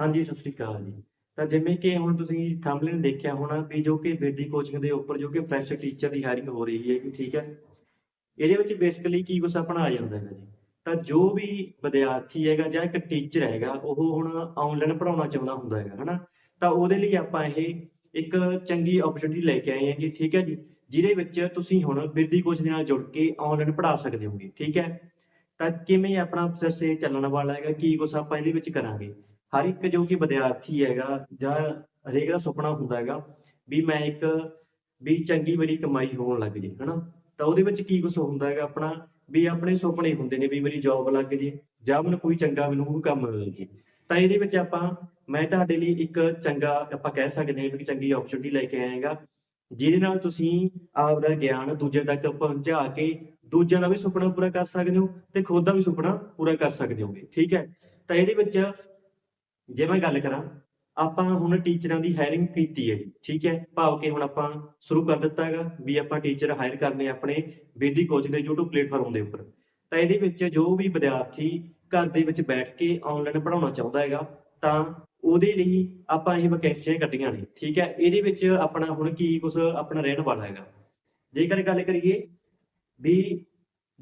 ਹਾਂਜੀ, ਸਤਿ ਸ੍ਰੀ ਅਕਾਲ ਜੀ। ਤਾਂ ਜਿਵੇਂ ਕਿ ਹੁਣ ਤੁਸੀਂ ਥੰਬਨੇਲ ਦੇਖਿਆ ਹੋਣਾ ਵੀ ਜੋ ਕਿ ਬੇਦੀ ਕੋਚਿੰਗ ਦੇ ਉੱਪਰ ਜੋ ਕਿ ਫਰੈਸ਼ ਟੀਚਰ ਦੀ ਹਾਇਰਿੰਗ ਹੋ ਰਹੀ ਹੈ ਕਿ ਠੀਕ ਹੈ। ਇਹਦੇ ਵਿੱਚ ਬੇਸਿਕਲੀ ਕੀ ਕੁਛ ਆਪਣਾ ਆ ਜਾਂਦਾ ਹੈਗਾ ਜੀ? ਤਾਂ ਜੋ ਵੀ ਵਿਦਿਆਰਥੀ ਹੈਗਾ ਜਾਂ ਇੱਕ ਟੀਚਰ ਹੈਗਾ, ਉਹ ਹੁਣ ਆਨਲਾਈਨ ਪੜਾਉਣਾ ਚਾਹੁੰਦਾ ਹੁੰਦਾ ਹੈਗਾ, ਹਨਾ? ਤਾਂ ਉਹਦੇ ਲਈ ਆਪਾਂ ਇਹ ਇੱਕ ਚੰਗੀ ਓਪਰਚੁਨਿਟੀ ਲੈ ਕੇ ਆਏ ਹਾਂ ਜੀ, ਠੀਕ ਹੈ ਜੀ? ਜਿਹਦੇ ਵਿੱਚ ਤੁਸੀਂ ਹੁਣ ਬੇਦੀ ਕੋਚ ਦੇ ਨਾਲ ਜੁੜ ਕੇ ਆਨਲਾਈਨ ਪੜ੍ਹਾ ਸਕਦੇ ਹੋਗੇ, ਠੀਕ ਹੈ? ਤਾਂ ਕਿਵੇਂ ਆਪਣਾ ਪ੍ਰੋਸੈਸ ਇਹ ਚੱਲਣ ਵਾਲਾ ਹੈਗਾ, ਕੀ ਕੁਛ ਆਪਾਂ ਇਹਦੇ ਵਿੱਚ ਕਰਾਂਗੇ? ਹਰ ਇੱਕ ਜੋ ਕਿ ਵਿਦਿਆਰਥੀ ਹੈਗਾ ਜਾਂ ਹਰੇਕ ਦਾ ਸੁਪਨਾ ਹੁੰਦਾ ਹੈਗਾ ਵੀ ਮੈਂ ਇੱਕ, ਵੀ ਚੰਗੀ ਬੜੀ ਕਮਾਈ ਹੋਣ ਲੱਗ ਜੇ, ਹਨਾ? ਤਾਂ ਉਹਦੇ ਵਿੱਚ ਕੀ ਕੁਝ ਹੁੰਦਾ ਹੈਗਾ ਆਪਣਾ, ਵੀ ਆਪਣੇ ਸੁਪਨੇ ਹੁੰਦੇ ਨੇ ਵੀ ਮੇਰੀ ਜੌਬ ਲੱਗ ਜੇ ਜਾਂ ਮੈਨੂੰ ਕੋਈ ਚੰਗਾ ਮੈਨੂੰ ਕੰਮ ਮਿਲ ਜੇ। ਤਾਂ ਇਹਦੇ ਵਿੱਚ ਆਪਾਂ, ਮੈਂ ਤੁਹਾਡੇ ਲਈ ਇੱਕ ਚੰਗਾ ਆਪਾਂ ਕਹਿ ਸਕਦੇ ਹਾਂ ਵੀ ਚੰਗੀ ਓਪਰਚੁਨਿਟੀ ਲੈ ਕੇ ਆਏਗਾ ਜਿਹਦੇ ਨਾਲ ਤੁਸੀਂ ਆਪਦਾ ਗਿਆਨ ਦੂਜੇ ਤੱਕ ਪਹੁੰਚਾ ਕੇ ਦੂਜਿਆਂ ਦਾ ਵੀ ਸੁਪਨਾ ਪੂਰਾ ਕਰ ਸਕਦੇ ਹੋ ਤੇ ਖੁਦ ਦਾ ਵੀ ਸੁਪਨਾ ਪੂਰਾ ਕਰ ਸਕਦੇ ਹੋਗੇ, ਠੀਕ ਹੈ? ਤਾਂ ਇਹਦੇ ਵਿੱਚ ਜੇ ਮੈਂ ਗੱਲ ਕਰਾਂ, ਆਪਾਂ ਹੁਣ ਟੀਚਰਾਂ ਦੀ ਹਾਇਰਿੰਗ ਕੀਤੀ ਹੈ ਜੀ, ਠੀਕ ਹੈ? ਭਾਵ ਕਿ ਹੁਣ ਆਪਾਂ ਸ਼ੁਰੂ ਕਰ ਦਿੱਤਾ ਹੈਗਾ ਵੀ ਆਪਾਂ ਟੀਚਰ ਹਾਇਰ ਕਰਨੇ ਆਪਣੇ ਬੀਡੀ ਕੋਚਿੰਗ ਦੇ YouTube ਪਲੇਟਫਾਰਮ ਦੇ ਉੱਪਰ। ਤਾਂ ਇਹਦੇ ਵਿੱਚ ਜੋ ਵੀ ਵਿਦਿਆਰਥੀ ਘਰ ਦੇ ਵਿੱਚ ਬੈਠ ਕੇ ਆਨਲਾਈਨ ਪੜ੍ਹਾਉਣਾ ਚਾਹੁੰਦਾ ਹੈਗਾ, ਤਾਂ ਉਹਦੇ ਲਈ ਆਪਾਂ ਇਹ ਵੈਕੈਂਸੀਆਂ ਕੱਢੀਆਂ ਨੇ, ਠੀਕ ਹੈ? ਇਹਦੇ ਵਿੱਚ ਆਪਣਾ ਹੁਣ ਕੀ ਕੁਝ ਆਪਣਾ ਰਹਿਣ ਵਾਲਾ ਹੈਗਾ। ਜੇਕਰ ਗੱਲ ਕਰੀਏ ਵੀ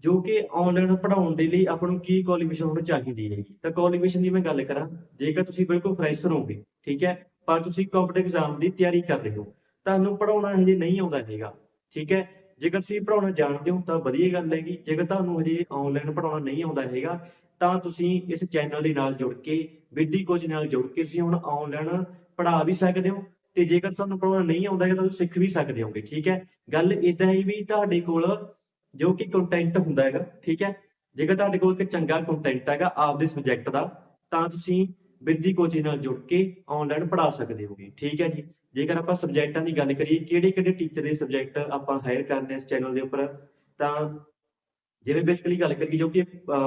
ਜੋ ਕਿ ਆਨਲਾਈਨ ਪੜ੍ਹਾਉਣ ਦੇ ਲਈ ਆਪਾਂ ਨੂੰ ਕੀ ਕੁਆਲੀਫਿਕੇਸ਼ਨ ਹੋਣੀ ਚਾਹੀਦੀ ਹੈਗੀ। ਤਾਂ ਕੁਆਲੀਫਿਕੇਸ਼ਨ ਦੀ ਮੈਂ ਗੱਲ ਕਰਾਂ, ਜੇਕਰ ਤੁਸੀਂ ਬਿਲਕੁਲ ਫਰੈਸ਼ਰ ਹੋਗੇ ਠੀਕ ਹੈ, ਪਰ ਤੁਸੀਂ ਕੰਪੀਟੀਟਿਵ ਐਗਜ਼ਾਮ ਦੀ ਤਿਆਰੀ ਕਰ ਰਹੇ ਹੋ, ਤੁਹਾਨੂੰ ਪੜਾਉਣਾ ਹਜੇ ਨਹੀਂ ਆਉਂਦਾ ਹੈਗਾ, ਠੀਕ ਹੈ। ਜੇਕਰ ਤੁਸੀਂ ਪੜਾਉਣਾ ਜਾਣਦੇ ਹੋ ਤਾਂ ਵਧੀਆ ਗੱਲ ਹੈਗੀ, ਜੇਕਰ ਤੁਹਾਨੂੰ ਹਜੇ ਆਨਲਾਈਨ ਪੜਾਉਣਾ ਨਹੀਂ ਆਉਂਦਾ ਹੈਗਾ, ਤਾਂ ਤੁਸੀਂ ਇਸ ਚੈਨਲ ਦੇ ਨਾਲ ਜੁੜ ਕੇ ਵਿਡੀ ਕੋਚ ਨਾਲ ਜੁੜ ਕੇ ਤੁਸੀਂ ਹੁਣ ਆਨਲਾਈਨ ਪੜ੍ਹਾ ਵੀ ਸਕਦੇ ਹੋ, ਤੇ ਜੇਕਰ ਤੁਹਾਨੂੰ ਪੜਾਉਣਾ ਨਹੀਂ ਆਉਂਦਾ ਹੈਗਾ ਤਾਂ ਤੁਸੀਂ ਸਿੱਖ ਵੀ ਸਕਦੇ ਹੋਗੇ, ਠੀਕ ਹੈ। ਗੱਲ ਇਦਾਂ ਹੈ ਵੀ ਤੁਹਾਡੇ ਕੋਲ ਜੋ ਕਿ ਕੰਟੈਂਟ ਹੁੰਦਾ ਹੈਗਾ, ਠੀਕ ਹੈ? ਜੇਕਰ ਤੁਹਾਡੇ ਕੋਲ ਇੱਕ ਚੰਗਾ ਕੰਟੈਂਟ ਹੈਗਾ ਆਪਦੇ ਸਬਜੈਕਟ ਦਾ, ਤਾਂ ਤੁਸੀਂ ਵਿਦੀ ਕੋਚਿੰਗ ਨਾਲ ਜੁੜ ਕੇ ਆਨਲਾਈਨ ਪੜ੍ਹਾ ਸਕਦੇ ਹੋਗੇ, ਠੀਕ ਹੈ ਜੀ? ਜੇਕਰ ਆਪਾਂ ਸਬਜੈਕਟਾਂ ਦੀ ਗੱਲ ਕਰੀਏ ਕਿਹੜੇ ਕਿਹੜੇ ਟੀਚਰ ਦੇ ਸਬਜੈਕਟ ਆਪਾਂ ਹਾਇਰ ਕਰਨੇ ਇਸ ਚੈਨਲ ਦੇ ਉੱਪਰ, ਤਾਂ ਜਿਵੇਂ ਬੇਸਿਕਲੀ ਗੱਲ ਕਰੀਏ ਜੋ ਕਿ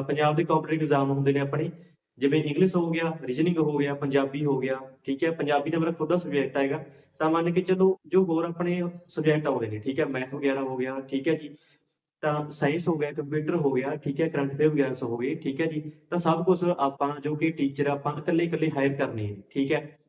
ਪੰਜਾਬ ਦੇ ਕੰਪੀਟੀਟਿਵ ਐਗਜ਼ਾਮ ਹੁੰਦੇ ਨੇ ਆਪਣੇ, ਜਿਵੇਂ ਇੰਗਲਿਸ਼ ਹੋ ਗਿਆ ਰੀਜਨਿੰਗ ਹੋ ਗਿਆ, ਪੰਜਾਬੀ ਹੋ ਗਿਆ, ਠੀਕ ਹੈ? ਪੰਜਾਬੀ ਦਾ ਮੇਰਾ ਖੁਦ ਦਾ ਸਬਜੈਕਟ ਹੈਗਾ, ਤਾਂ ਮੰਨ ਕੇ ਚਲੋ ਜੋ ਹੋਰ ਆਪਣੇ ਸਬਜੈਕਟ ਆਉਂਦੇ ਨੇ, ਠੀਕ ਹੈ? ਮੈਥ ਵਗੈਰਾ ਹੋ ਗਿਆ, ਠੀਕ ਹੈ ਜੀ? ਤਾਂ ਸਾਇੰਸ ਹੋ ਗਿਆ ਕੰਪਿਊਟਰ ਹੋ ਗਿਆ, ਠੀਕ ਹੈ, ਕਰੰਟ ਅਫੇਅਰ ਵਗੈਰਾ ਹੋ ਗਏ, ਠੀਕ ਹੈ ਜੀ। ਤਾਂ ਸਭ ਕੁਝ ਆਪਾਂ ਜੋ ਕਿ ਟੀਚਰ ਆਪਾਂ ਇਕੱਲੇ ਇਕੱਲੇ ਹਾਇਰ ਕਰਨੇ ਨੇ ਠੀਕ ਹੈ।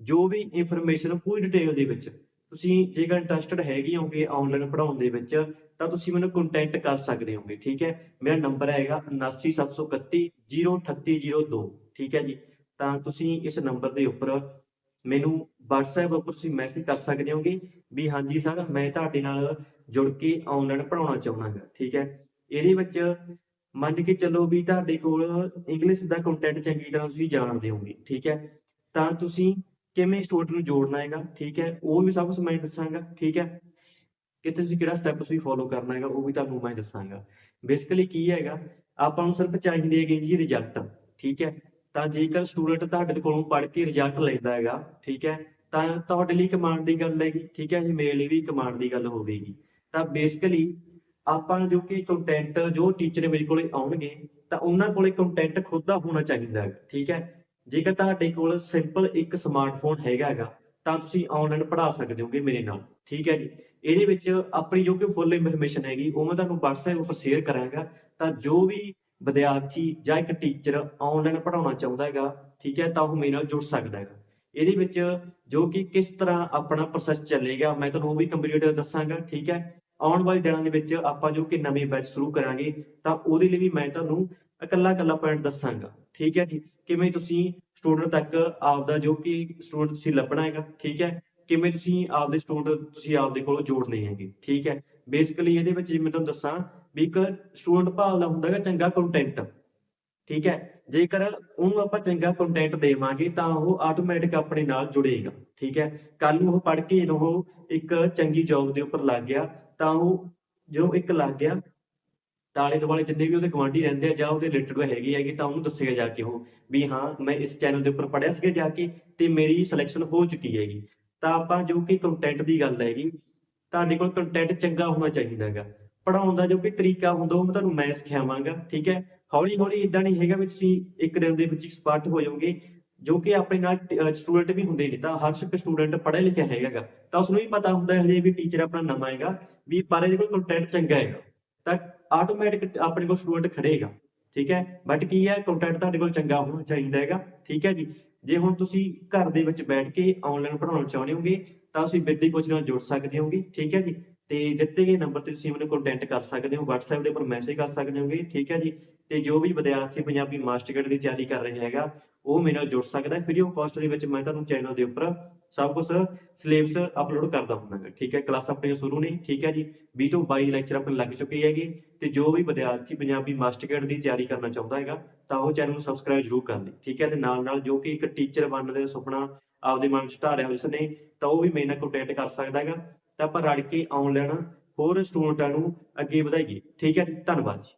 ਜੋ ਵੀ ਇਨਫੋਰਮੇਸ਼ਨ ਪੂਰੀ ਡਿਟੇਲ ਦੇ ਵਿੱਚ। ਤੁਸੀਂ ਜੇਕਰ ਇੰਟਰਸਟਡ ਹੈਗੇ ਹੋਗੇ ਆਨਲਾਈਨ ਪੜ੍ਹਾਉਣ ਦੇ ਵਿੱਚ, ਤਾਂ ਤੁਸੀਂ ਮੈਨੂੰ ਕੰਟੈਕਟ ਕਰ ਸਕਦੇ ਹੋਗੇ, ਠੀਕ ਹੈ। ਮੇਰਾ ਨੰਬਰ ਹੈਗਾ 7973103802 ਠੀਕ ਹੈ ਜੀ। ਤਾਂ ਤੁਸੀਂ ਇਸ ਨੰਬਰ ਦੇ ਉੱਪਰ ਮੈਨੂੰ WhatsApp ਉੱਪਰ ਤੁਸੀਂ ਮੈਸੇਜ ਕਰ ਸਕਦੇ ਹੋਗੇ ਵੀ ਹਾਂਜੀ ਸਰ ਮੈਂ ਤੁਹਾਡੇ ਨਾਲ ਜੁੜ ਕੇ ਆਨਲਾਈਨ ਪੜਾਉਣਾ ਚਾਹੁੰਦਾ ਠੀਕ ਹੈ? ਇਹਦੇ ਵਿੱਚ ਮੰਨ ਕੇ ਚੱਲੋ ਵੀ ਤੁਹਾਡੇ ਕੋਲ ਇੰਗਲਿਸ਼ ਦਾ ਕੰਟੈਂਟ ਚੰਗੀ ਤਰ੍ਹਾਂ ਤੁਸੀਂ ਜਾਣਦੇ ਹੋਗੇ ਠੀਕ ਹੈ? ਤਾਂ ਤੁਸੀਂ ਕਿਵੇਂ ਸਟੂਡੈਂਟ ਨੂੰ ਜੋੜਨਾ ਹੈਗਾ, ਠੀਕ ਹੈ? ਉਹ ਵੀ ਸਭ ਕੁਝ ਮੈਂ ਦੱਸਾਂਗਾ, ਠੀਕ ਹੈ? ਕਿ ਤੁਸੀਂ ਕਿਹੜਾ ਸਟੈਪ ਤੁਸੀਂ ਫੋਲੋ ਕਰਨਾ ਹੈਗਾ, ਉਹ ਵੀ ਤੁਹਾਨੂੰ ਮੈਂ ਦੱਸਾਂਗਾ। ਬੇਸਿਕਲੀ ਕੀ ਹੈਗਾ, ਆਪਾਂ ਨੂੰ ਸਿਰਫ ਚਾਹੀਦੇ ਹੈਗੇ ਜੀ ਰਿਜ਼ਲਟ ਠੀਕ ਹੈ? ਤਾਂ ਜੇਕਰ ਸਟੂਡੈਂਟ ਤੁਹਾਡੇ ਕੋਲੋਂ ਪੜ੍ਹ ਕੇ ਰਿਜ਼ਲਟ ਲੈਂਦਾ ਹੈਗਾ, ਠੀਕ ਹੈ, ਤਾਂ ਤੁਹਾਡੇ ਲਈ ਕਮਾਂਡ ਦੀ ਗੱਲ ਹੈਗੀ, ਠੀਕ ਹੈ ਜੀ, ਮੇਰੇ ਲਈ ਵੀ ਕਮਾਂਡ ਦੀ ਗੱਲ ਹੋਵੇਗੀ। ਤਾਂ ਬੇਸਿਕਲੀ ਆਪਾਂ ਜੋ ਕਿ ਕੰਟੈਂਟ ਜੋ ਟੀਚਰ ਮੇਰੇ ਕੋਲੇ ਆਉਣਗੇ, ਤਾਂ ਉਹਨਾਂ ਕੋਲੇ ਕੰਟੈਂਟ ਖੁਦ ਦਾ ਹੋਣਾ ਚਾਹੀਦਾ ਹੈ, ਠੀਕ ਹੈ। ਜੇਕਰ ਤੁਹਾਡੇ ਕੋਲ ਸਿੰਪਲ ਇੱਕ ਸਮਾਰਟਫੋਨ ਹੈਗਾ ਹੈਗਾ, ਤਾਂ ਤੁਸੀਂ ਆਨਲਾਈਨ ਪੜ੍ਹਾ ਸਕਦੇ ਹੋਗੇ ਮੇਰੇ ਨਾਲ, ਠੀਕ ਹੈ ਜੀ। ਇਹਦੇ ਵਿੱਚ ਆਪਣੀ ਜੋ ਕਿ ਫੁੱਲ ਇਨਫੋਰਮੇਸ਼ਨ ਹੈਗੀ, ਉਹ ਮੈਂ ਤੁਹਾਨੂੰ WhatsApp ਉੱਪਰ ਸ਼ੇਅਰ ਕਰਾਂਗਾ। ਤਾਂ ਜੋ ਵੀ ਵਿਦਿਆਰਥੀ ਜਾਂ ਇੱਕ ਟੀਚਰ ਆਨਲਾਈਨ ਪੜ੍ਹਾਉਣਾ ਚਾਹੁੰਦਾ ਹੈਗਾ, ਠੀਕ ਹੈ, ਤਾਂ ਉਹ ਮੇਰੇ ਨਾਲ ਜੁੜ ਸਕਦਾ ਹੈਗਾ। ਇਹਦੇ ਵਿੱਚ ਜੋ ਕਿ ਕਿਸ ਤਰ੍ਹਾਂ ਆਪਣਾ ਪ੍ਰੋਸੈਸ ਚੱਲੇਗਾ, ਮੈਂ ਤੁਹਾਨੂੰ ਉਹ ਵੀ ਕੰਪਲੀਟ ਦੱਸਾਂਗਾ, ਠੀਕ ਹੈ। ਆਉਣ ਵਾਲੇ ਦਿਨਾਂ ਦੇ ਵਿੱਚ ਆਪਾਂ ਜੋ ਕਿ ਨਵੇਂ ਬੈਚ ਸ਼ੁਰੂ ਕਰਾਂਗੇ, ਤਾਂ ਉਹਦੇ ਲਈ ਵੀ ਮੈਂ ਤੁਹਾਨੂੰ ਇਕੱਲਾ ਇਕੱਲਾ ਪੁਆਇੰਟ ਦੱਸਾਂਗਾ, ਠੀਕ ਹੈ ਜੀ। ਕਿਵੇਂ ਤੁਸੀਂ ਸਟੂਡੈਂਟ ਤੱਕ ਆਪਦਾ ਜੋ ਕਿ ਸਟੂਡੈਂਟ ਤੁਸੀਂ ਲੱਭਣਾ ਹੈਗਾ, ਠੀਕ ਹੈ। ਕਿਵੇਂ ਤੁਸੀਂ ਆਪਦੇ ਸਟੂਡੈਂਟ ਤੁਸੀਂ ਆਪਦੇ ਕੋਲੋਂ ਜੋੜਨੇ ਹੈਗੇ, ਠੀਕ ਹੈ? ਬੇਸਿਕਲੀ ਇਹਦੇ ਵਿੱਚ ਜਿਵੇਂ ਤੁਹਾਨੂੰ ਦੱਸਾਂ ਵੀ ਇੱਕ ਸਟੂਡੈਂਟ ਭਾਲਦਾ ਹੁੰਦਾ ਹੈਗਾ ਚੰਗਾ ਕੰਟੈਂਟ ਠੀਕ ਹੈ? ਜੇਕਰ ਉਹਨੂੰ ਆਪਾਂ ਚੰਗਾ ਕੰਟੈਂਟ ਦੇਵਾਂਗੇ ਤਾਂ ਉਹ ਆਟੋਮੈਟਿਕ ਆਪਣੇ ਨਾਲ ਜੁੜੇਗਾ, ਠੀਕ ਹੈ? ਕੱਲ ਨੂੰ ਉਹ ਪੜ੍ਹ ਕੇ ਜਦੋਂ ਉਹ ਇੱਕ ਚੰਗੀ ਜੌਬ ਦੇ ਉੱਪਰ ਲੱਗ ਗਿਆ, ਤਾਂ ਉਹ ਜਦੋਂ ਇੱਕ ਲੱਗ ਗਿਆ ਤਾਲੇ ਦੁਆਲੇ ਜਿੰਨੇ ਵੀ ਉਹਦੇ ਗਵਾਂਢੀ ਰਹਿੰਦੇ ਆ ਜਾਂ ਉਹਦੇ ਰਿਲੇਟਡ ਹੈਗੇ ਹੈਗੇ ਤਾਂ ਉਹਨੂੰ ਦੱਸੇਗਾ ਜਾ ਕੇ ਉਹ ਵੀ ਹਾਂ, ਮੈਂ ਇਸ ਚੈਨਲ ਦੇ ਉੱਪਰ ਪੜਿਆ ਸੀਗਾ ਜਾ ਕੇ ਤੇ ਮੇਰੀ ਸਿਲੈਕਸ਼ਨ ਹੋ ਚੁੱਕੀ ਹੈਗੀ। ਤਾਂ ਆਪਾਂ ਜੋ ਕਿ ਕੰਟੈਂਟ ਦੀ ਗੱਲ ਹੈਗੀ ਤੁਹਾਡੇ ਕੋਲ ਕੰਟੈਂਟ ਚੰਗਾ ਹੋਣਾ ਚਾਹੀਦਾ ਪੜਾਉਣ ਦਾ ਜੋ ਕਿ ਤਰੀਕਾ ਹੁੰਦਾ, ਉਹ ਮੈਂ ਤੁਹਾਨੂੰ ਮੈਂ ਸਿਖਾਵਾਂਗਾ, ਠੀਕ ਹੈ? ਹੌਲੀ ਹੌਲੀ ਇਦਾਂ ਨਹੀਂ ਹੈਗਾ ਵੀ ਤੁਸੀਂ ਇੱਕ ਦਿਨ ਦੇ ਵਿੱਚ ਐਕਸਪਰਟ ਹੋ ਜਾਓਗੇ, ਜੋ ਕਿ ਆਪਣੇ ਨਾਲ ਸਟੂਡੈਂਟ ਵੀ ਹੁੰਦੇ ਨੇ, ਤਾਂ ਹਰ ਇੱਕ ਸਟੂਡੈਂਟ ਪੜ੍ਹਿਆ ਲਿਖਿਆ ਹੈਗਾ ਤਾਂ ਉਸ ਨੂੰ ਵੀ ਪਤਾ ਹੁੰਦਾ ਹੈ ਹਜੇ ਵੀ ਟੀਚਰ ਆਪਣਾ ਨਵਾਂ ਹੈਗਾ, ਵੀ ਪਰ ਇਹਦੇ ਕੋਲ ਕੰਟੈਂਟ ਚੰਗਾ ਹੈਗਾ। ਤਾਂ ਆਟੋਮੈਟਿਕ ਆਪਣੇ ਕੋਲ ਸਟੂਡੈਂਟ ਖੜੇਗਾ ਠੀਕ ਹੈ? ਬਟ ਕੀ ਹੈ ਕੰਟੈਂਟ ਤੁਹਾਡੇ ਕੋਲ ਚੰਗਾ ਹੋਣਾ ਚਾਹੀਦਾ ਹੈਗਾ, ਠੀਕ ਹੈ ਜੀ? ਜੇ ਹੁਣ ਤੁਸੀਂ ਘਰ ਦੇ ਵਿੱਚ ਬੈਠ ਕੇ ਆਨਲਾਈਨ ਪੜ੍ਹਾਉਣਾ ਚਾਹੁੰਦੇ ਹੋਗੇ, ਤਾਂ ਤੁਸੀਂ ਬਿਰਡੀ ਕੋਚਿੰਗ ਨਾਲ ਜੁੜ ਸਕਦੇ ਹੋਗੇ, ਠੀਕ ਹੈ ਜੀ? ਤੇ ਦਿੱਤੇ ਗਏ ਨੰਬਰ ਤੇ ਤੁਸੀਂ ਮੈਨੂੰ ਕੰਟੈਕਟ ਕਰ ਸਕਦੇ ਹੋ, WhatsApp ਦੇ ਉੱਪਰ ਮੈਸੇਜ ਕਰ ਸਕਦੇ ਹੋਗੇ, ਠੀਕ ਹੈ ਜੀ? ਤੇ ਜੋ ਵੀ ਵਿਦਿਆਰਥੀ ਪੰਜਾਬੀ ਮਾਸਟਰਕਾਰਡ ਦੀ ਤਿਆਰੀ ਕਰ ਰਿਹਾ ਹੈਗਾ, ਉਹ ਮੇਰੇ ਨਾਲ ਜੁੜ ਸਕਦਾ ਹੈ। ਫ੍ਰੀ ਆਫ ਕਾਸਟ ਦੇ ਵਿੱਚ ਮੈਂ ਤੁਹਾਨੂੰ ਚੈਨਲ ਦੇ ਉੱਪਰ ਸਭ ਕੁਝ ਸਿਲੇਬਸ ਅਪਲੋਡ ਕਰਦਾ ਹੁੰਦਾਗਾ ਠੀਕ ਹੈ? ਕਲਾਸ ਆਪਣੀਆਂ ਸ਼ੁਰੂ ਨੇ, ਠੀਕ ਹੈ ਜੀ? 20 ਤੋਂ 22 ਲੈਕਚਰ ਆਪਣੇ ਲੱਗ ਚੁੱਕੇ ਹੈਗੇ ਤੇ ਜੋ ਵੀ ਵਿਦਿਆਰਥੀ ਪੰਜਾਬੀ ਮਾਸਟਰ ਗ੍ਰੇਡ ਦੀ ਤਿਆਰੀ ਕਰਨਾ ਚਾਹੁੰਦਾ ਹੈਗਾ, ਤਾਂ ਉਹ ਚੈਨਲ ਨੂੰ ਸਬਸਕ੍ਰਾਈਬ ਜ਼ਰੂਰ ਕਰ ਲਈ ਠੀਕ ਹੈ? ਤੇ ਨਾਲ ਨਾਲ ਜੋ ਕਿ ਇੱਕ ਟੀਚਰ ਬਣਨ ਦਾ ਸੁਪਨਾ ਆਪਦੇ ਮਨ ਵਿੱਚ ਧਾਰਿਆ ਉਸ ਨੇ ਤਾਂ ਉਹ ਵੀ ਮੇਰੇ ਨਾਲ ਕੰਟੈਕਟ ਕਰ ਸਕਦਾ ਹੈਗਾ। ਤਾਂ ਆਪਾਂ ਰਲ ਕੇ ਆਉਣ ਲੈਣਾ, ਹੋਰ ਸਟੂਡੈਂਟਾਂ ਨੂੰ ਅੱਗੇ ਵਧਾਈਏ। ਠੀਕ ਹੈ ਜੀ, ਧੰਨਵਾਦ ਜੀ।